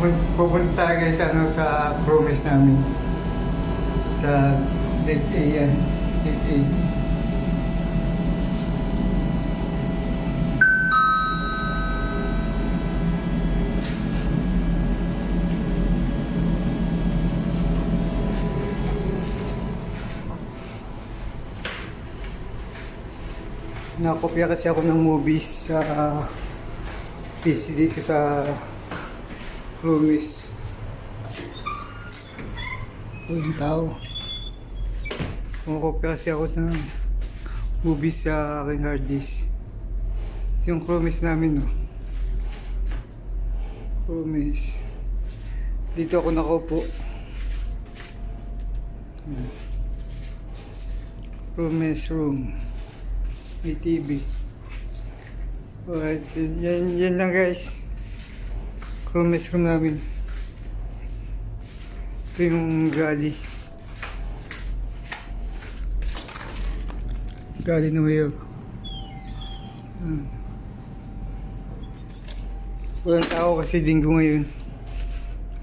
Pupun- Pupunta guys ano, sa promise namin. Sa date A yan. Date A. Nakopya kasi ako ng movies sa PC dito sa Promise. O yung tao. Kumakopya kasi ako ng movies sa aking hard disk. Yung Promise namin, no. Promise. Dito ako nakaupo. Promise room. May TV. Alright, yan, yan lang guys from mess room namin. Ito yung gali gali na mayo ah. Hmm. walang tao kasi linggo ngayon.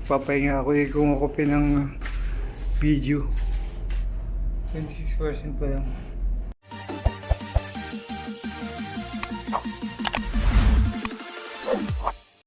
Papahinga ako eh kumukopi ng ah, video. 26% pa lang.